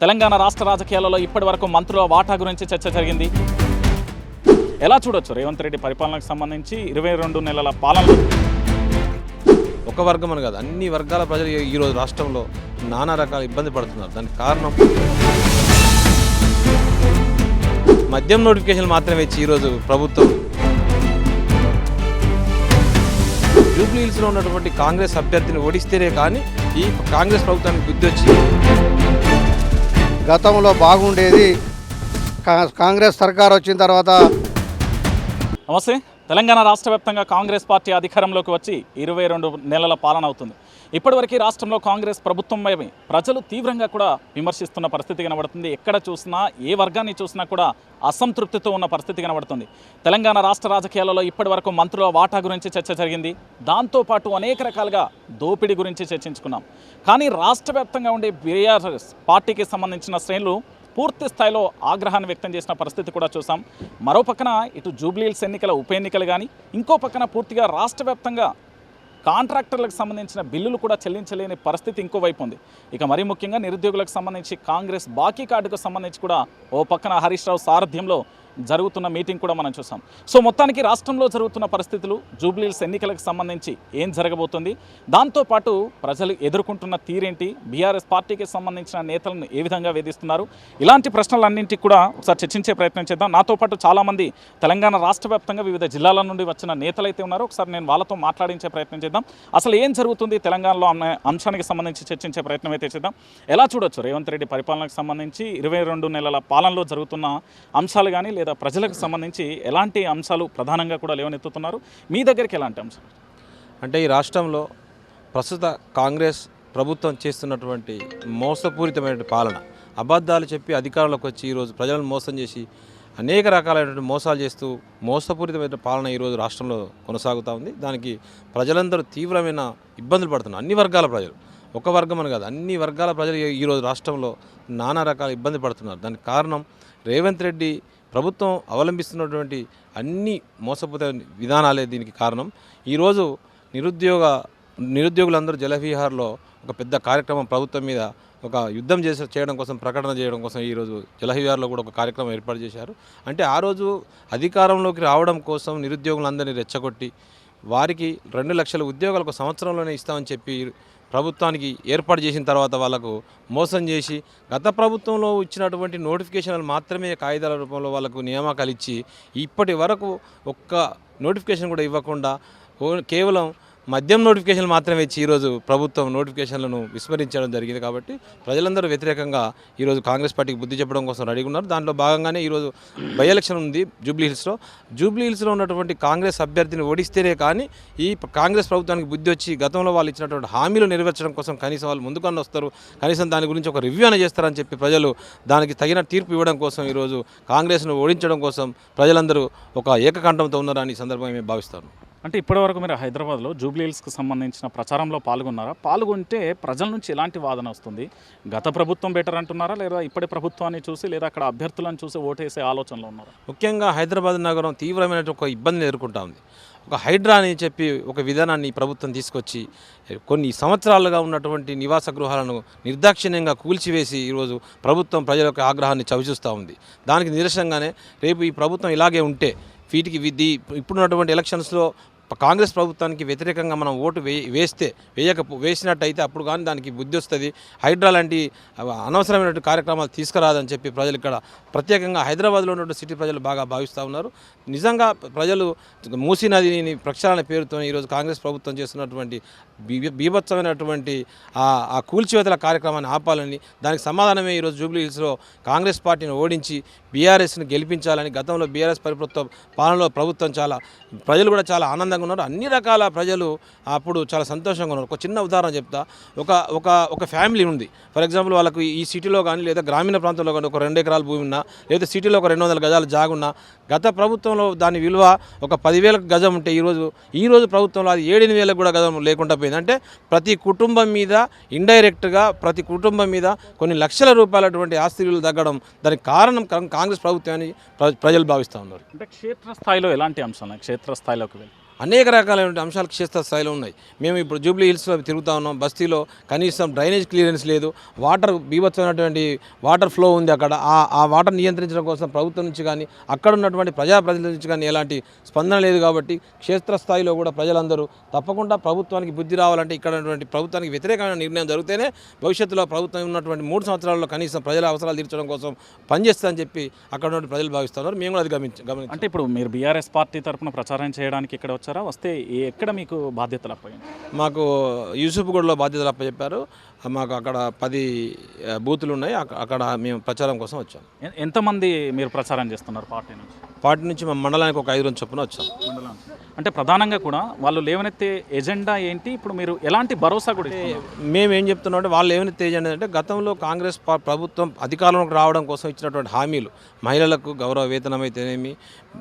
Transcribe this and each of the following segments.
తెలంగాణ రాష్ట్ర రాజకీయాలలో ఇప్పటి వరకు మంత్రుల వాటా గురించి చర్చ జరిగింది. ఎలా చూడొచ్చు? రేవంత్ రెడ్డి పరిపాలనకు సంబంధించి ఇరవై రెండు నెలల పాలన ఒక వర్గం అని కాదు అన్ని వర్గాల ప్రజలు ఈరోజు రాష్ట్రంలో నానా రకాల ఇబ్బంది పడుతున్నారు. దానికి కారణం? మద్యం నోటిఫికేషన్ మాత్రమే ఇచ్చి ఈరోజు ప్రభుత్వం జూబ్లీ హిల్స్లో ఉన్నటువంటి కాంగ్రెస్ అభ్యర్థిని ఓడిస్తేనే కానీ ఈ కాంగ్రెస్ ప్రభుత్వానికి బుద్ధి వచ్చి గతంలో బాగుండేది. కా- కాంగ్రెస్ సర్కార్ వచ్చిన తర్వాత నమస్తే. తెలంగాణ రాష్ట్ర వ్యాప్తంగా కాంగ్రెస్ పార్టీ అధికారంలోకి వచ్చి ఇరవై రెండు నెలల పాలన అవుతుంది. ఇప్పటివరకు రాష్ట్రంలో కాంగ్రెస్ ప్రభుత్వంపై ప్రజలు తీవ్రంగా కూడా విమర్శిస్తున్న పరిస్థితి కనబడుతుంది. ఎక్కడ చూసినా ఏ వర్గాన్ని చూసినా కూడా అసంతృప్తితో ఉన్న పరిస్థితి కనబడుతుంది. తెలంగాణ రాష్ట్ర రాజకీయాలలో ఇప్పటివరకు మంత్రుల వాటా గురించి చర్చ జరిగింది. దాంతోపాటు అనేక రకాలుగా దోపిడీ గురించి చర్చించుకున్నాం. కానీ రాష్ట్ర వ్యాప్తంగా ఉండే బీఆర్ఎస్ పార్టీకి సంబంధించిన శ్రేణులు పూర్తి స్థాయిలో ఆగ్రహాన్ని వ్యక్తం చేసిన పరిస్థితి కూడా చూసాం. మరో పక్కన ఇటు జూబ్లీహిల్స్ ఎన్నికల ఉప ఎన్నికలు కానీ ఇంకో పక్కన పూర్తిగా రాష్ట్ర వ్యాప్తంగా కాంట్రాక్టర్లకు సంబంధించిన బిల్లులు కూడా చెల్లించలేని పరిస్థితి ఇంకోవైపు ఉంది. ఇక మరీ ముఖ్యంగా నిరుద్యోగులకు సంబంధించి కాంగ్రెస్ బాకీ కార్డుకు సంబంధించి కూడా ఓ పక్కన హరీష్ రావు సారథ్యంలో జరుగుతున్న మీటింగ్ కూడా మనం చూసాం. సో మొత్తానికి రాష్ట్రంలో జరుగుతున్న పరిస్థితులు జూబ్లీల్స్ ఎన్నికలకు సంబంధించి ఏం జరగబోతుంది? దాంతోపాటు ప్రజలు ఎదుర్కొంటున్న తీరేంటి? బీఆర్ఎస్ పార్టీకి సంబంధించిన నేతలను ఏ విధంగా వేధిస్తున్నారు? ఇలాంటి ప్రశ్నలన్నింటికి కూడా ఒకసారి చర్చించే ప్రయత్నం చేద్దాం. నాతో పాటు చాలామంది తెలంగాణ రాష్ట్ర వ్యాప్తంగా వివిధ జిల్లాల నుండి వచ్చిన నేతలు అయితే ఉన్నారు. ఒకసారి నేను వాళ్ళతో మాట్లాడించే ప్రయత్నం చేద్దాం. అసలు ఏం జరుగుతుంది తెలంగాణలో అన్న అంశానికి సంబంధించి చర్చించే ప్రయత్నం అయితే చేద్దాం. ఎలా చూడొచ్చు? రేవంత్ రెడ్డి పరిపాలనకు సంబంధించి ఇరవై రెండు నెలల పాలనలో జరుగుతున్న అంశాలు కానీ లేదా ప్రజలకు సంబంధించి ఎలాంటి అంశాలు ప్రధానంగా కూడా లేవనెత్తుతున్నారు? మీ దగ్గరికి ఎలాంటి అంశాలు? అంటే ఈ రాష్ట్రంలో ప్రస్తుత కాంగ్రెస్ ప్రభుత్వం చేస్తున్నటువంటి మోసపూరితమైన పాలన అబద్ధాలు చెప్పి అధికారంలోకి వచ్చి ఈరోజు ప్రజలను మోసం చేసి అనేక రకాలైనటువంటి మోసాలు చేస్తూ మోసపూరితమైన పాలన ఈరోజు రాష్ట్రంలో కొనసాగుతూ ఉంది. దానికి ప్రజలందరూ తీవ్రమైన ఇబ్బందులు పడుతున్నారు. అన్ని వర్గాల ప్రజలు. ఒక వర్గం అని కాదు అన్ని వర్గాల ప్రజలు ఈ- ఈరోజు రాష్ట్రంలో నానా రకాల ఇబ్బంది పడుతున్నారు. దానికి కారణం రేవంత్ రెడ్డి ప్రభుత్వం అవలంబిస్తున్నటువంటి అన్ని మోసపోతే విధానాలే దీనికి కారణం. ఈరోజు నిరుద్యోగ నిరుద్యోగులందరూ జలవిహార్లో ఒక పెద్ద కార్యక్రమం ప్రభుత్వం మీద ఒక యుద్ధం చేసే చేయడం కోసం ప్రకటన చేయడం కోసం ఈరోజు జలవిహార్లో కూడా ఒక కార్యక్రమం ఏర్పాటు చేశారు. అంటే ఆ రోజు అధికారంలోకి రావడం కోసం నిరుద్యోగులందరినీ రెచ్చగొట్టి వారికి రెండు లక్షల ఉద్యోగాలు ఒక సంవత్సరంలోనే ఇస్తామని చెప్పి ప్రభుత్వానికి ఏర్పాటు చేసిన తర్వాత వాళ్ళకు మోసం చేసి గత ప్రభుత్వంలో ఇచ్చినటువంటి నోటిఫికేషన్లు మాత్రమే కాగితాల రూపంలో వాళ్ళకు నియామకాలు ఇచ్చి ఇప్పటి వరకు ఒక్క నోటిఫికేషన్ కూడా ఇవ్వకుండా కేవలం మద్యం నోటిఫికేషన్లు మాత్రమే ఇచ్చి ఈరోజు ప్రభుత్వం నోటిఫికేషన్లను విస్మరించడం జరిగింది కాబట్టి ప్రజలందరూ వ్యతిరేకంగా ఈరోజు కాంగ్రెస్ పార్టీకి బుద్ధి చెప్పడం కోసం రెడీగా ఉన్నారు. దాంట్లో భాగంగానే ఈరోజు బై ఎలక్షన్ ఉంది జూబ్లీ హిల్స్లో. జూబ్లీ హిల్స్లో ఉన్నటువంటి కాంగ్రెస్ అభ్యర్థిని ఓడిస్తేనే కానీ ఈ కాంగ్రెస్ ప్రభుత్వానికి బుద్ధి వచ్చి గతంలో వాళ్ళు ఇచ్చినటువంటి హామీలు నెరవేర్చడం కోసం కనీసం వాళ్ళు ముందుకన్నా వస్తారు. కనీసం దాని గురించి ఒక రివ్యూ అని చేస్తారని చెప్పి ప్రజలు దానికి తగిన తీర్పు ఇవ్వడం కోసం ఈరోజు కాంగ్రెస్ను ఓడించడం కోసం ప్రజలందరూ ఒక ఏకకంఠంతో ఉన్నారని ఈ సందర్భంగా మేము భావిస్తాను. అంటే ఇప్పటివరకు మీరు హైదరాబాద్లో జూబ్లీహిల్స్కి సంబంధించిన ప్రచారంలో పాల్గొన్నారా? పాల్గొంటే ప్రజల నుంచి ఎలాంటి వాదన వస్తుంది? గత ప్రభుత్వం బెటర్ అంటున్నారా? లేదా ఇప్పటి ప్రభుత్వాన్ని చూసి లేదా అక్కడ అభ్యర్థులను చూసి ఓటేసే ఆలోచనలో ఉన్నారా? ముఖ్యంగా హైదరాబాద్ నగరం తీవ్రమైన ఒక ఇబ్బందిని ఎదుర్కొంటా ఉంది. ఒక హైడ్రా అని చెప్పి ఒక విధానాన్ని ప్రభుత్వం తీసుకొచ్చి కొన్ని సంవత్సరాలుగా ఉన్నటువంటి నివాస గృహాలను నిర్దాక్షిణ్యంగా కూల్చివేసి ఈరోజు ప్రభుత్వం ప్రజల యొక్క ఆగ్రహాన్ని చవిచూస్తూ ఉంది. దానికి నిరసనగానే రేపు ఈ ప్రభుత్వం ఇలాగే ఉంటే వీటికి ఇప్పుడు ఇప్పుడున్నటువంటి ఎలక్షన్స్లో కాంగ్రెస్ ప్రభుత్వానికి వ్యతిరేకంగా మనం ఓటు వే వేస్తే వేయక వేసినట్టయితే అప్పుడు కానీ దానికి బుద్ధి వస్తుంది. హైడ్రా లాంటి అనవసరమైనటువంటి కార్యక్రమాలు తీసుకురాదని చెప్పి ప్రజలు ఇక్కడ ప్రత్యేకంగా హైదరాబాద్లో ఉన్నటువంటి సిటీ ప్రజలు బాగా భావిస్తూ ఉన్నారు. నిజంగా ప్రజలు మూసీ నదిని ప్రక్షాళన పేరుతో ఈరోజు కాంగ్రెస్ ప్రభుత్వం చేస్తున్నటువంటి బీభత్సమైనటువంటి ఆ కూల్చివేతల కార్యక్రమాన్ని ఆపాలని దానికి సమాధానమే ఈరోజు జూబ్లీ హిల్స్లో కాంగ్రెస్ పార్టీని ఓడించి బీఆర్ఎస్ని గెలిపించాలని గతంలో బీఆర్ఎస్ పరిప్రభుత్వం పాలనలో ప్రభుత్వం చాలా ప్రజలు కూడా చాలా ఆనందంగా ఉన్నారు. అన్ని రకాల ప్రజలు అప్పుడు చాలా సంతోషంగా ఉన్నారు. ఒక చిన్న ఉదాహరణ చెప్తా. ఒక ఒక ఒక ఫ్యామిలీ ఉంది. ఫర్ ఎగ్జాంపుల్ వాళ్ళకు ఈ సిటీలో కానీ లేదా గ్రామీణ ప్రాంతంలో కానీ ఒక రెండు ఎకరాల భూమి ఉన్నా లేదా సిటీలో ఒక రెండు వందల గజాలు జాగున్నా గత ప్రభుత్వంలో దాని విలువ ఒక పదివేల గజం ఉంటే ఈరోజు ఈ రోజు ప్రభుత్వంలో అది ఏడెనిమిది వేలకు కూడా గజం లేకుండా పోయింది. అంటే ప్రతి కుటుంబం మీద ఇండైరెక్ట్గా ప్రతి కుటుంబం మీద కొన్ని లక్షల రూపాయలటువంటి ఆస్తి విలువలు తగ్గడం దానికి కారణం కాంగ్రెస్ ప్రభుత్వాన్ని ప్ర- ప్రజలు భావిస్తూ ఉన్నారు. అంటే క్షేత్రస్థాయిలో ఎలాంటి అంశాలు క్షేత్రస్థాయిలోకి వెళ్ళి. అనేక రకాలైన అంశాలు క్షేత్ర స్థాయిలో ఉన్నాయి. మేము ఇప్పుడు జూబ్లీ హిల్స్లో తిరుగుతా ఉన్నాం. బస్తీలో కనీసం డ్రైనేజ్ క్లియరెన్స్ లేదు. వాటర్ బీభత్సమైనటువంటి వాటర్ ఫ్లో ఉంది అక్కడ. ఆ వాటర్ నియంత్రించడం కోసం ప్రభుత్వం నుంచి కానీ అక్కడ ఉన్నటువంటి ప్రజాప్రతినిధుల నుంచి కానీ ఎలాంటి స్పందన లేదు కాబట్టి క్షేత్రస్థాయిలో కూడా ప్రజలందరూ తప్పకుండా ప్రభుత్వానికి బుద్ధి రావాలంటే ఇక్కడ ప్రభుత్వానికి వ్యతిరేకమైన నిర్ణయం జరిగితేనే భవిష్యత్తులో ప్రభుత్వం ఉన్నటువంటి మూడు సంవత్సరాల్లో కనీసం ప్రజల అవసరాలు తీర్చడం కోసం పనిచేస్తుందని చెప్పి అక్కడ ఉన్నటువంటి ప్రజలు భావిస్తున్నారు. మేము కూడా అది గమనించాం అంటే ఇప్పుడు మీరు బీఆర్ఎస్ పార్టీ తరఫున ప్రచారం చేయడానికి ఇక్కడ వచ్చి వచ్చారా వస్తే ఎక్కడ మీకు బాధ్యతలు అప్పగింది మాకు యూసుఫ్గూడలో బాధ్యతలు అప్పచెప్పారు మాకు అక్కడ పది బూతులు ఉన్నాయి. అక్క- అక్కడ మేము ప్రచారం కోసం వచ్చాం. ఎంతమంది మీరు ప్రచారం చేస్తున్నారు పార్టీ నుంచి? పార్టీ నుంచి మా మండలానికి ఒక ఐదు రోజు చొప్పున వచ్చాం. అంటే ప్రధానంగా కూడా వాళ్ళు లేవనెత్తే ఎజెండా ఏంటి? ఇప్పుడు మీరు ఎలాంటి భరోసా కూడా? మేము ఏం చెప్తున్నాం అంటే వాళ్ళు ఏమైనా తెలియజేయండి అంటే గతంలో కాంగ్రెస్ ప్రభుత్వం అధికారంలోకి రావడం కోసం ఇచ్చినటువంటి హామీలు మహిళలకు గౌరవ వేతనం అయితేనేమి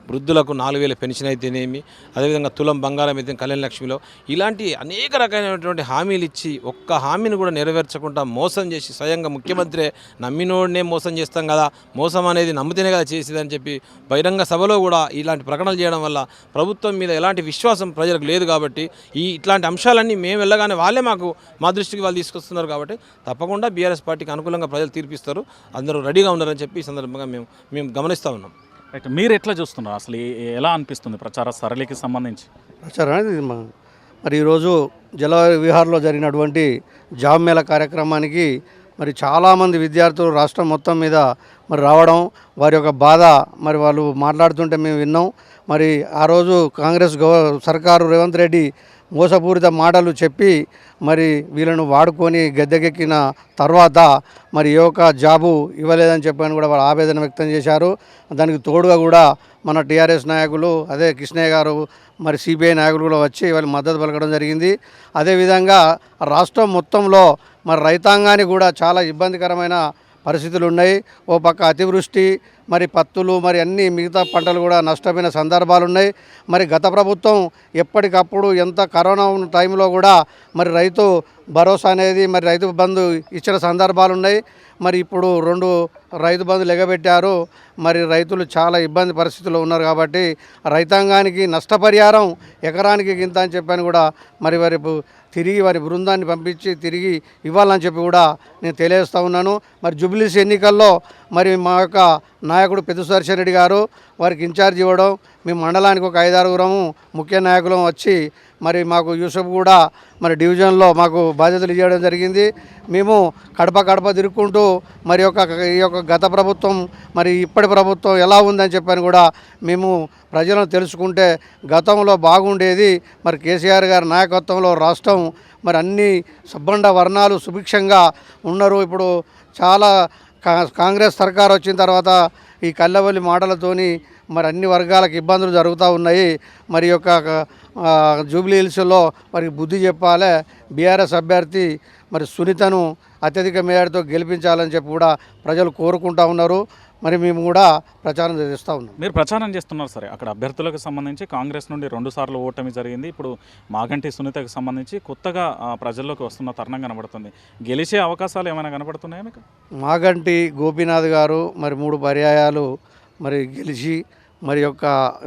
వృద్ధులకు నాలుగు వేల పెన్షన్ అయితేనేమి అదేవిధంగా తులం బంగారం అయితే కళ్యాణ లక్ష్మిలో ఇలాంటి అనేక రకమైనటువంటి హామీలు ఇచ్చి ఒక్క హామీని కూడా నెరవేర్చకుండా మోసం చేసి స్వయంగా ముఖ్యమంత్రి నమ్మినోడినే మోసం చేస్తాం కదా మోసం అనేది నమ్మితేనే కదా చేసేదని చెప్పి బహిరంగ సభలో కూడా ఇలాంటి ప్రకటనలు చేయడం వల్ల ప్రభుత్వం మీద ఎలాంటి విశ్వాసం ప్రజలకు లేదు కాబట్టి ఈ ఇట్లాంటి అంశాలన్నీ మేము వెళ్ళగానే వాళ్ళే మాకు మా దృష్టికి వాళ్ళు తీసుకొస్తున్నారు కాబట్టి తప్పకుండా బీఆర్ఎస్ పార్టీకి అనుకూలంగా ప్రజలు తీర్పిస్తారు అందరూ రెడీగా ఉన్నారని చెప్పి ఈ సందర్భంగా మేము మేము గమనిస్తూ ఉన్నాం. రైట్ మీరు ఎట్లా చూస్తున్నారు? అసలు ఎలా అనిపిస్తుంది ప్రచార సరళికి సంబంధించి? ప్రచారం అనేది మరి ఈరోజు జల విహార్లో జరిగినటువంటి జాబ్ మేళ కార్యక్రమానికి మరి చాలామంది విద్యార్థులు రాష్ట్రం మొత్తం మీద మరి రావడం వారి యొక్క బాధ మరి వాళ్ళు మాట్లాడుతుంటే మేము విన్నాం. మరి ఆ రోజు కాంగ్రెస్ గవ సర్కారు రేవంత్ రెడ్డి మోసపూరిత మాటలు చెప్పి మరి వీళ్ళను వాడుకొని గద్దెకెక్కిన తర్వాత మరి ఏ ఒక్క జాబు ఇవ్వలేదని చెప్పని కూడా వాళ్ళు ఆవేదన వ్యక్తం చేశారు. దానికి తోడుగా కూడా మన టీఆర్ఎస్ నాయకులు అదే కృష్ణయ్య గారు మరి సిబిఐ నాయకులు కూడా వచ్చి వాళ్ళు మద్దతు పలకడం జరిగింది. అదేవిధంగా రాష్ట్రం మొత్తంలో మరి రైతాంగానికి కూడా చాలా ఇబ్బందికరమైన పరిస్థితులు ఉన్నాయి ఓ పక్క అతివృష్టి మరి పత్తులు మరి అన్ని మిగతా పంటలు కూడా నష్టపోయిన సందర్భాలు ఉన్నాయి మరి గత ప్రభుత్వం ఎప్పటికప్పుడు ఎంత కరోనా ఉన్న టైంలో కూడా మరి రైతు భరోసా అనేది మరి రైతు బంధు ఇచ్చిన సందర్భాలు ఉన్నాయి మరి ఇప్పుడు రెండు రైతు బంధులు ఎగబెట్టారు. మరి రైతులు చాలా ఇబ్బంది పరిస్థితుల్లో ఉన్నారు కాబట్టి రైతాంగానికి నష్టపరిహారం ఎకరానికి గింత అని చెప్పాను కూడా మరి వారి తిరిగి వారి బృందాన్ని పంపించి తిరిగి ఇవ్వాలని చెప్పి కూడా నేను తెలియజేస్తూ ఉన్నాను. మరి జూబ్లీస్ ఎన్నికల్లో మరి మా యొక్క నాయకుడు పెద్ద సుదర్శన్ రెడ్డి గారు వారికి ఇన్ఛార్జ్ ఇవ్వడం మీ మండలానికి ఒక ఐదారుగురము ముఖ్య నాయకులం వచ్చి మరి మాకు యూసఫ్ కూడా మరి డివిజన్లో మాకు బాధ్యతలు ఇవ్వడం జరిగింది. మేము కడప కడప తిరుక్కుంటూ మరి యొక్క ఈ యొక్క గత ప్రభుత్వం మరి ఇప్పటి ప్రభుత్వం ఎలా ఉందని చెప్పని కూడా మేము ప్రజలను తెలుసుకుంటే గతంలో బాగుండేది. మరి కేసీఆర్ గారి నాయకత్వంలో రాష్ట్రం మరి అన్ని సబ్బండ వర్ణాలు సుభిక్షంగా ఉన్నారు. ఇప్పుడు చాలా కా- కాంగ్రెస్ సర్కార్ వచ్చిన తర్వాత ఈ కల్లవల్లి మాటలతోని మరి అన్ని వర్గాలకు ఇబ్బందులు జరుగుతూ ఉన్నాయి. మరి యొక్క జూబ్లీ హిల్స్లో వారికి బుద్ధి చెప్పాలి. బీఆర్ఎస్ అభ్యర్థి మరి సునీతను అత్యధిక మేరతో గెలిపించాలని చెప్పి కూడా ప్రజలు కోరుకుంటా ఉన్నారు. మరి మేము కూడా ప్రచారం చేస్తూ ఉన్నాం. మీరు ప్రచారం చేస్తున్నారు సరే. అక్కడ అభ్యర్థులకు సంబంధించి కాంగ్రెస్ నుండి రెండు సార్లు ఓటమి జరిగింది. ఇప్పుడు మాగంటి సునీతకు సంబంధించి కొత్తగా ప్రజల్లోకి వస్తున్న తరుణం కనబడుతుంది. గెలిచే అవకాశాలు ఏమైనా కనబడుతున్నాయా మీకు? మాగంటి గోపీనాథ్ గారు మరి మూడు పర్యాయాలు మరి గెలిచి మరి యొక్క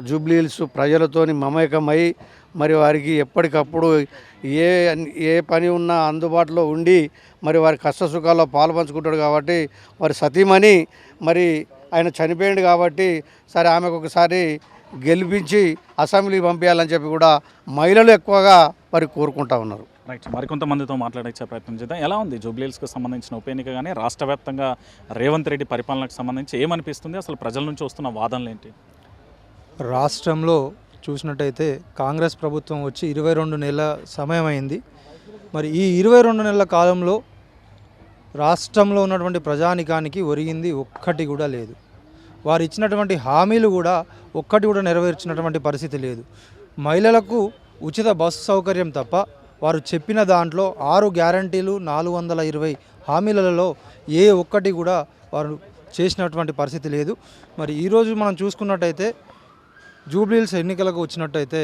జూబ్లీహిల్స్ ప్రజలతోని మమేకమై మరి వారికి ఎప్పటికప్పుడు ఏ ఏ పని ఉన్నా అందుబాటులో ఉండి మరి వారి కష్ట సుఖాల్లో పాలు పంచుకుంటాడు కాబట్టి వారి సతీమణి మరి ఆయన చనిపోయాడు కాబట్టి సరే ఆమెకు ఒకసారి గెలిపించి అసెంబ్లీకి పంపించాలని చెప్పి కూడా మహిళలు ఎక్కువగా మరి కోరుకుంటా ఉన్నారు. రైట్. మరికొంతమందితో మాట్లాడించే ప్రయత్నం చేద్దాం. ఎలా ఉంది? జూబ్లీహిల్స్కి సంబంధించిన ఉప ఎన్నిక కానీ రాష్ట్ర వ్యాప్తంగా రేవంత్ రెడ్డి పరిపాలనకు సంబంధించి ఏమనిపిస్తుంది? అసలు ప్రజల నుంచి వస్తున్న వాదనలు ఏంటి రాష్ట్రంలో చూసినట్టయితే కాంగ్రెస్ ప్రభుత్వం వచ్చి ఇరవై రెండు నెలల సమయం అయింది మరి ఈ ఇరవై రెండు నెలల కాలంలో రాష్ట్రంలో ఉన్నటువంటి ప్రజానికానికి ఒరిగింది ఒక్కటి కూడా లేదు. వారు ఇచ్చినటువంటి హామీలు కూడా ఒక్కటి కూడా నెరవేర్చినటువంటి పరిస్థితి లేదు. మహిళలకు ఉచిత బస్సు సౌకర్యం తప్ప వారు చెప్పిన దాంట్లో ఆరు గ్యారంటీలు నాలుగు వందల ఇరవై హామీలలో ఏ ఒక్కటి కూడా వారు చేసినటువంటి పరిస్థితి లేదు. మరి ఈరోజు మనం చూసుకున్నట్టయితే జూబ్లీహిల్స్ ఎన్నికలకు వచ్చినట్టయితే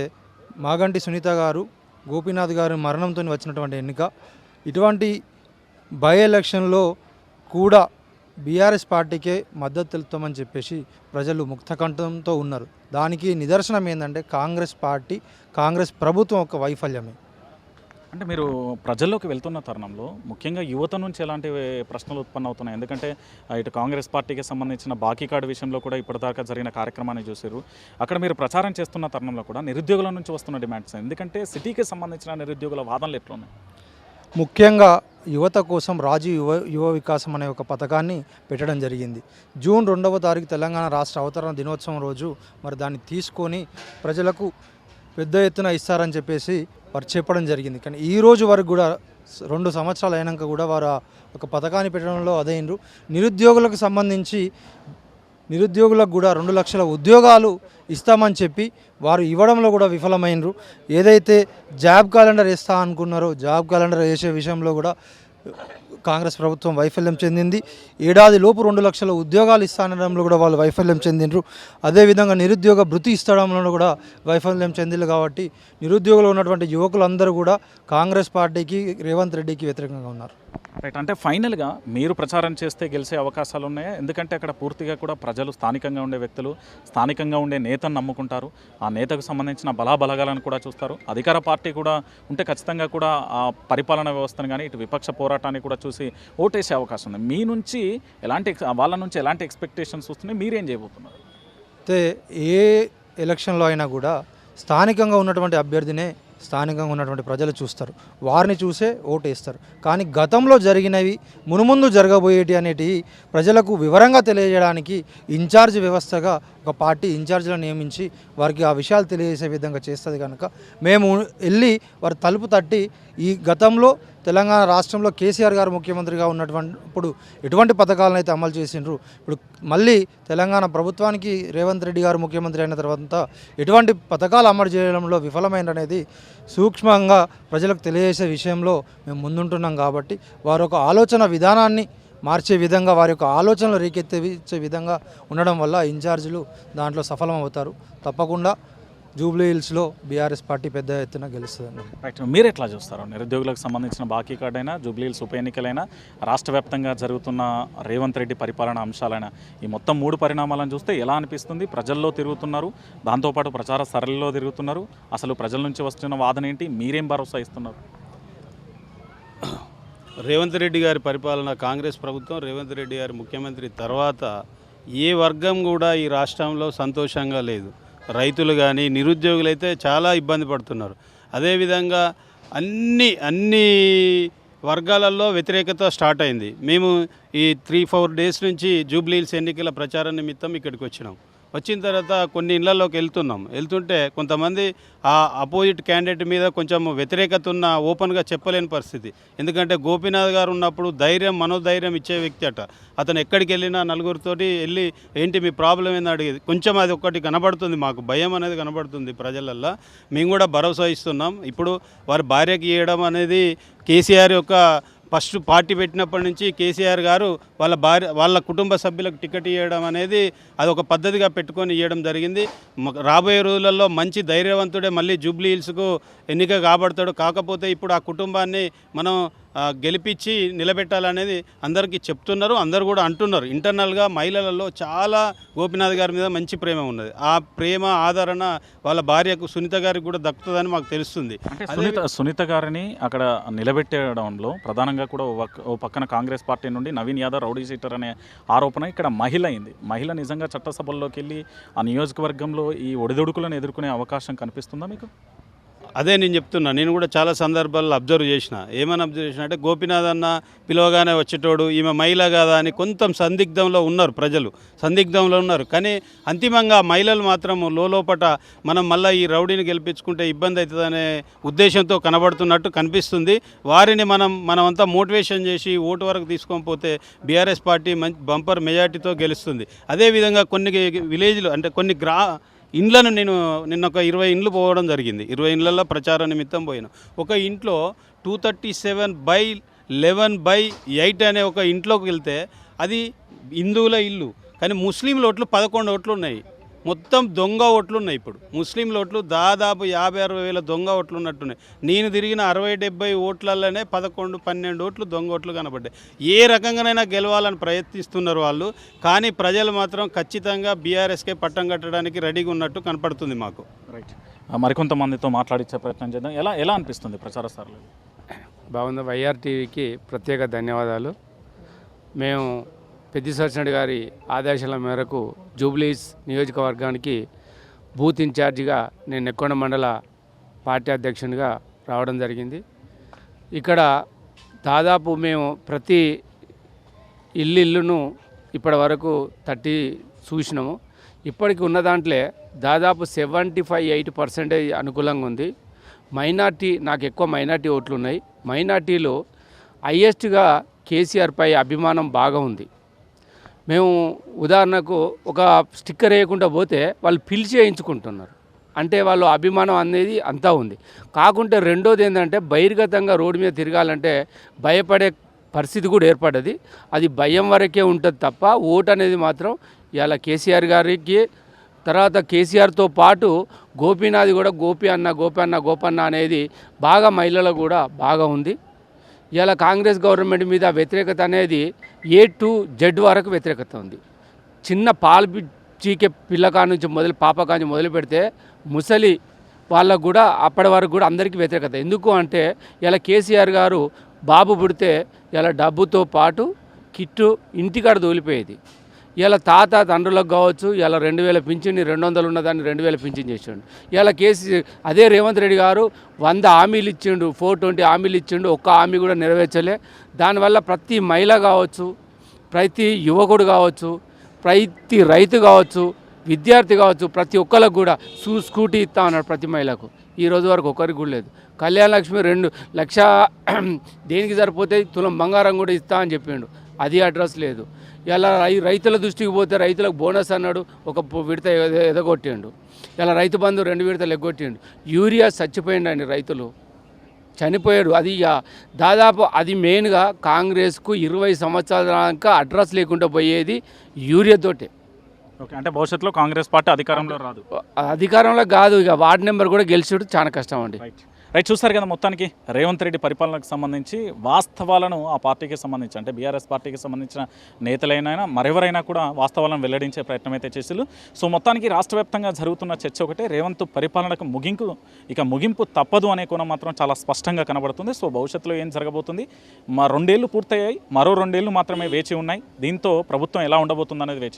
మాగంటి సునీత గారు గోపీనాథ్ గారి మరణంతో వచ్చినటువంటి ఎన్నిక. ఇటువంటి బై ఎలక్షన్లో కూడా బీఆర్ఎస్ పార్టీకే మద్దతు తెలుపుతామని చెప్పేసి ప్రజలు ముక్తకంఠంతో ఉన్నారు. దానికి నిదర్శనం ఏంటంటే కాంగ్రెస్ పార్టీ కాంగ్రెస్ ప్రభుత్వం ఒక వైఫల్యమే. అంటే మీరు ప్రజల్లోకి వెళ్తున్న తరుణంలో ముఖ్యంగా యువత నుంచి ఎలాంటి ప్రశ్నలు ఉత్పన్న అవుతున్నాయి? ఎందుకంటే ఇటు కాంగ్రెస్ పార్టీకి సంబంధించిన బాకీ కార్డు విషయంలో కూడా ఇప్పటిదాకా జరిగిన కార్యక్రమాన్ని చూసారు అక్కడ మీరు ప్రచారం చేస్తున్న తరుణంలో కూడా నిరుద్యోగుల నుంచి వస్తున్న డిమాండ్స్ ఎందుకంటే సిటీకి సంబంధించిన నిరుద్యోగుల వాదనలు ఎట్లున్నాయి? ముఖ్యంగా యువత కోసం రాజు యువ యువ వికాసం అనే ఒక పథకాన్ని పెట్టడం జరిగింది. జూన్ రెండవ తారీఖు తెలంగాణ రాష్ట్ర అవతరణ దినోత్సవం రోజు మరి దాన్ని తీసుకొని ప్రజలకు పెద్ద ఎత్తున ఇస్తారని చెప్పేసి వారు చెప్పడం జరిగింది. కానీ ఈ రోజు వరకు కూడా రెండు సంవత్సరాలు అయినాక కూడా వారు ఆ ఒక పథకాన్ని పెట్టడంలో అదైనరు నిరుద్యోగులకు సంబంధించి నిరుద్యోగులకు కూడా రెండు లక్షల ఉద్యోగాలు ఇస్తామని చెప్పి వారు ఇవ్వడంలో కూడా విఫలమైనరు ఏదైతే జాబ్ క్యాలెండర్ ఇస్తా అనుకున్నారో జాబ్ క్యాలెండర్ వేసే విషయంలో కూడా కాంగ్రెస్ ప్రభుత్వం వైఫల్యం చెందింది. ఏడాది లోపు రెండు లక్షల ఉద్యోగాలు ఇస్తానడంలో కూడా వాళ్ళు వైఫల్యం చెందినరు అదేవిధంగా నిరుద్యోగ భృతి ఇస్తడంలో కూడా వైఫల్యం చెందింది కాబట్టి నిరుద్యోగులు ఉన్నటువంటి యువకులందరూ కూడా కాంగ్రెస్ పార్టీకి రేవంత్ రెడ్డికి వ్యతిరేకంగా ఉన్నారు. రైట్ అంటే ఫైనల్గా మీరు ప్రచారం చేస్తే గెలిచే అవకాశాలు ఉన్నాయా? ఎందుకంటే అక్కడ పూర్తిగా కూడా ప్రజలు స్థానికంగా ఉండే వ్యక్తులు స్థానికంగా ఉండే నేతను నమ్ముకుంటారు. ఆ నేతకు సంబంధించిన బలాబలగాలను కూడా చూస్తారు. అధికార పార్టీ కూడా ఉంటే ఖచ్చితంగా కూడా ఆ పరిపాలన వ్యవస్థను కానీ ఇటు విపక్ష పోరాటాన్ని కూడా చూసి ఓటేసే అవకాశం ఉంది. మీ నుంచి ఎలాంటి వాళ్ళ నుంచి ఎలాంటి ఎక్స్పెక్టేషన్స్ వస్తున్నాయి? మీరేం చేయబోతున్నారు? అయితే ఏ ఎలక్షన్లో అయినా కూడా స్థానికంగా ఉన్నటువంటి అభ్యర్థినే స్థానికంగా ఉన్నటువంటి ప్రజలు చూస్తారు. వారిని చూసే ఓటు వేస్తారు కానీ గతంలో జరిగినవి మునుముందు జరగబోయేటి అనేటివి ప్రజలకు వివరంగా తెలియజేయడానికి ఇన్ఛార్జ్ వ్యవస్థగా ఒక పార్టీ ఇన్ఛార్జ్లను నియమించి వారికి ఆ విషయాలు తెలియజేసే విధంగా చేస్తుంది కనుక మేము వెళ్ళి వారి తలుపు తట్టి ఈ గతంలో తెలంగాణ రాష్ట్రంలో కేసీఆర్ గారు ముఖ్యమంత్రిగా ఉన్నటువంటి ఇప్పుడు ఎటువంటి పథకాలను అయితే అమలు చేసిండ్రు. ఇప్పుడు మళ్ళీ తెలంగాణ ప్రభుత్వానికి రేవంత్ రెడ్డి గారు ముఖ్యమంత్రి అయిన తర్వాత ఎటువంటి పథకాలు అమలు చేయడంలో విఫలమైననేది సూక్ష్మంగా ప్రజలకు తెలియజేసే విషయంలో మేము ముందుంటున్నాం కాబట్టి వారి ఒక ఆలోచన విధానాన్ని మార్చే విధంగా వారి యొక్క ఆలోచనలు రేకెత్తించే విధంగా ఉండడం వల్ల ఇన్ఛార్జీలు దాంట్లో సఫలం అవుతారు తప్పకుండా జూబ్లీ హిల్స్లో బీఆర్ఎస్ పార్టీ పెద్ద ఎత్తున గెలుస్తుంది రైట్ మీరు ఎట్లా చూస్తారు? నిరుద్యోగులకు సంబంధించిన బాకీ కార్డు అయినా జూబ్లీహిల్స్ ఉప ఎన్నికలైనా రాష్ట్ర వ్యాప్తంగా జరుగుతున్న రేవంత్ రెడ్డి పరిపాలన అంశాలైనా ఈ మొత్తం మూడు పరిణామాలను చూస్తే ఎలా అనిపిస్తుంది? ప్రజల్లో తిరుగుతున్నారు దాంతోపాటు ప్రచార సరళిలో తిరుగుతున్నారు అసలు ప్రజల నుంచి వస్తున్న వాదన ఏంటి? మీరేం భరోసా ఇస్తున్నారు? రేవంత్ రెడ్డి గారి పరిపాలన కాంగ్రెస్ ప్రభుత్వం రేవంత్ రెడ్డి గారి ముఖ్యమంత్రి తర్వాత ఏ వర్గం కూడా ఈ రాష్ట్రంలో సంతోషంగా లేదు. రైతులు కానీ నిరుద్యోగులు అయితే చాలా ఇబ్బంది పడుతున్నారు. అదేవిధంగా అన్ని అన్ని వర్గాలలో వ్యతిరేకత స్టార్ట్ అయింది. మేము ఈ త్రీ ఫోర్ డేస్ నుంచి జూబ్లీహిల్స్ ఎన్నికల ప్రచారం నిమిత్తం ఇక్కడికి వచ్చినాం. వచ్చిన తర్వాత కొన్ని ఇళ్ళలోకి వెళ్తున్నాం. వెళ్తుంటే కొంతమంది ఆ అపోజిట్ క్యాండిడేట్ మీద కొంచెం వ్యతిరేకత ఉన్న ఓపెన్గా చెప్పలేని పరిస్థితి. ఎందుకంటే గోపీనాథ్ గారు ఉన్నప్పుడు ధైర్యం మనోధైర్యం ఇచ్చే వ్యక్తి అట. అతను ఎక్కడికి వెళ్ళినా నలుగురితోటి వెళ్ళి ఏంటి మీ ప్రాబ్లం ఏంది? అడిగేది. కొంచెం అది ఒకటి కనబడుతుంది మాకు. భయం అనేది కనబడుతుంది ప్రజలల్లో. మేము కూడా భరోసా ఇస్తున్నాం. ఇప్పుడు వారి భార్యకి ఇవ్వడం అనేది కేసీఆర్ యొక్క ఫస్ట్ పార్టీ పెట్టినప్పటి నుంచి కేసీఆర్ గారు వాళ్ళ భార్య వాళ్ళ కుటుంబ సభ్యులకు టికెట్ ఇవ్వడం అనేది అది ఒక పద్ధతిగా పెట్టుకొని ఇవ్వడం జరిగింది. రాబోయే రోజులలో మంచి ధైర్యవంతుడే మళ్ళీ జూబ్లీ హిల్స్కు ఎన్నిక కాబడతాడు. కాకపోతే ఇప్పుడు ఆ కుటుంబాన్ని మనం గెలిపించి నిలబెట్టాలనేది అందరికీ చెప్తున్నారు అందరు కూడా అంటున్నారు. ఇంటర్నల్గా మహిళలలో చాలా గోపినాథ్ గారి మీద మంచి ప్రేమ ఉన్నది. ఆ ప్రేమ ఆదరణ వాళ్ళ భార్యకు సునీత గారికి కూడా దక్కుతుందని మాకు తెలుస్తుంది. సునీత సునీత గారిని అక్కడ నిలబెట్టడంలో ప్రధానంగా కూడా ఓ పక్క- ఓ పక్కన కాంగ్రెస్ పార్టీ నుండి నవీన్ యాదవ్ రౌడీ షీటర్ అనే ఆరోపణ ఇక్కడ మహిళ అయింది మహిళ నిజంగా చట్టసభల్లోకి వెళ్ళి ఆ నియోజకవర్గంలో ఈ ఒడిదుడుకులను ఎదుర్కొనే అవకాశం కనిపిస్తుందా మీకు? అదే నేను చెప్తున్నా నేను కూడా చాలా సందర్భాల్లో అబ్జర్వ్ చేసిన. ఏమని అబ్జర్వ్ చేసిన అంటే గోపినాథ్ అన్న పిలవగానే వచ్చేటోడు ఈమె మహిళ కాదా అని కొంత సందిగ్ధంలో ఉన్నారు ప్రజలు. సందిగ్ధంలో ఉన్నారు. కానీ అంతిమంగా మహిళలు మాత్రం లోపట మనం మళ్ళీ ఈ రౌడీని గెలిపించుకుంటే ఇబ్బంది అవుతుందనే ఉద్దేశంతో కనబడుతున్నట్టు కనిపిస్తుంది. వారిని మనం మనమంతా మోటివేషన్ చేసి ఓటు వరకు తీసుకొని పోతే బీఆర్ఎస్ పార్టీ మంచి బంపర్ మెజార్టీతో గెలుస్తుంది. అదేవిధంగా కొన్ని విలేజ్లు అంటే కొన్ని గ్రా ఇండ్లను నేను నిన్న ఒక ఇరవై ఇండ్లు పోవడం జరిగింది. ఇరవై ఇండ్లలో ప్రచార నిమిత్తం పోయిన. ఒక ఇంట్లో two thirty seven by eleven by eight అనే ఒక ఇంట్లోకి వెళ్తే అది హిందువుల ఇల్లు. కానీ ముస్లింల ఓట్లు పదకొండు ఓట్లు ఉన్నాయి. మొత్తం దొంగ ఓట్లు ఉన్నాయి ఇప్పుడు. ముస్లింల ఓట్లు దాదాపు యాభై అరవై వేల దొంగ ఓట్లు ఉన్నట్టున్నాయి. నేను తిరిగిన అరవై డెబ్బై ఓట్లలోనే పదకొండు పన్నెండు ఓట్లు దొంగ ఓట్లు కనబడ్డాయి. ఏ రకంగానైనా గెలవాలని ప్రయత్నిస్తున్నారు వాళ్ళు కానీ ప్రజలు మాత్రం ఖచ్చితంగా బీఆర్ఎస్కే పట్టం కట్టడానికి రెడీగా ఉన్నట్టు కనపడుతుంది మాకు. రైట్ మరికొంతమందితో మాట్లాడించే ప్రయత్నం చేద్దాం. ఎలా ఎలా అనిపిస్తుంది ప్రచార సార్లు? బాగుంది. వైఆర్ టీవీకి ప్రత్యేక ధన్యవాదాలు. మేము పెద్ది సత్యనారాయణ గారి ఆదేశాల మేరకు జూబ్లీస్ నియోజకవర్గానికి బూత్ ఇన్ఛార్జిగా నేను నెక్కొండ మండల పార్టీ అధ్యక్షునిగా రావడం జరిగింది. ఇక్కడ దాదాపు మేము ప్రతి ఇల్లు ఇల్లును ఇప్పటి వరకు తట్టి చూసినాము. ఇప్పటికి ఉన్న దాంట్లో దాదాపు సెవెంటీ ఫైవ్ ఎయిట్ పర్సెంటేజ్ అనుకూలంగా ఉంది. మైనార్టీ నాకు ఎక్కువ మైనార్టీ ఓట్లు ఉన్నాయి మైనార్టీలో హయ్యెస్ట్గా కేసీఆర్పై అభిమానం బాగా ఉంది. మేము ఉదాహరణకు ఒక స్టిక్కర్ వేయకుండా పోతే వాళ్ళు పిలిచి వేయించుకుంటున్నారు అంటే వాళ్ళు అభిమానం అనేది అంతా ఉంది. కాకుంటే రెండోది ఏంటంటే బహిర్గతంగా రోడ్డు మీద తిరగాలంటే భయపడే పరిస్థితి కూడా ఏర్పడ్డది. అది భయం వరకే ఉంటుంది తప్ప ఓటు అనేది మాత్రం ఇలా కేసీఆర్ గారికి తర్వాత కేసీఆర్తో పాటు గోపీనాథ్ కూడా గోపి అన్న గోపి అన్న గోపన్న అనేది బాగా మహిళలకు కూడా బాగా ఉంది. ఇలా కాంగ్రెస్ గవర్నమెంట్ మీద వ్యతిరేకత అనేది ఏ టు జెడ్ వరకు వ్యతిరేకత ఉంది. చిన్న పాలు చీకే పిల్లకా నుంచి మొదలు పాపకా నుంచి మొదలు పెడితే ముసలి వాళ్ళకు కూడా అప్పటి వరకు కూడా అందరికీ వ్యతిరేకత. ఎందుకు అంటే ఇలా కేసీఆర్ గారు బాబు పుడితే ఇలా డబ్బుతో పాటు కిట్టు ఇంటికాడ తోలిపోయేది. ఇలా తాత తండ్రులకు కావచ్చు ఇలా రెండు వేల పింఛన్ రెండు వందలు ఉన్నదాన్ని రెండు వేల పింఛన్ చేసిండు. ఇలా కేసీ అదే రేవంత్ రెడ్డి గారు వంద హామీలు ఇచ్చిండు ఫోర్ ట్వంటీ హామీలు ఇచ్చిండు ఒక్క హామీ కూడా నెరవేర్చలే. దానివల్ల ప్రతి మహిళ కావచ్చు ప్రతి యువకుడు కావచ్చు ప్రతి రైతు కావచ్చు విద్యార్థి కావచ్చు ప్రతి ఒక్కరికి కూడా సూ స్కూటీ ఇస్తా ఉన్నాడు ప్రతి మహిళకు. ఈ రోజు వరకు ఒక్కరికి కూడా లేదు. కళ్యాణ లక్ష్మి రెండు లక్ష దేనికి సరిపోతే తులం బంగారం కూడా ఇస్తా అని చెప్పిండు. అది అడ్రస్ లేదు. ఇలా రై రైతుల దృష్టికి పోతే రైతులకు బోనస్ అన్నాడు ఒక విడత ఎద- ఎదగొట్టిండు. ఇలా రైతు బంధు రెండు విడతలు ఎగ్గొట్టిండు. యూరియా చచ్చిపోయిండండి రైతులు. చనిపోయాడు. అది దాదాపు అది మెయిన్గా కాంగ్రెస్కు ఇరవై సంవత్సరాల అడ్రస్ లేకుండా పోయేది యూరియాతోటే ఓకే అంటే భవిష్యత్తులో కాంగ్రెస్ పార్టీ అధికారంలో రాదు. అధికారంలో కాదు. ఇక వార్డు నెంబర్ కూడా గెలిచాడు చాలా కష్టం అండి. రైట్ చూస్తారు కదా మొత్తానికి రేవంత్ రెడ్డి పరిపాలనకు సంబంధించి వాస్తవాలను ఆ పార్టీకి సంబంధించి అంటే బీఆర్ఎస్ పార్టీకి సంబంధించిన నేతలైనా మరెవరైనా కూడా వాస్తవాలను వెల్లడించే ప్రయత్నం అయితే చేసిళ్ళు సో మొత్తానికి రాష్ట్ర వ్యాప్తంగా జరుగుతున్న చర్చ ఒకటే రేవంత్ పరిపాలనకు ముగింపు ఇక ముగింపు తప్పదు అనే కోణం మాత్రం చాలా స్పష్టంగా కనబడుతుంది. సో భవిష్యత్తులో ఏం జరగబోతుంది? మా రెండేళ్ళు పూర్తయ్యాయి మరో రెండేళ్ళు మాత్రమే వేచి ఉన్నాయి. దీంతో ప్రభుత్వం ఎలా ఉండబోతుంది అనేది వేచి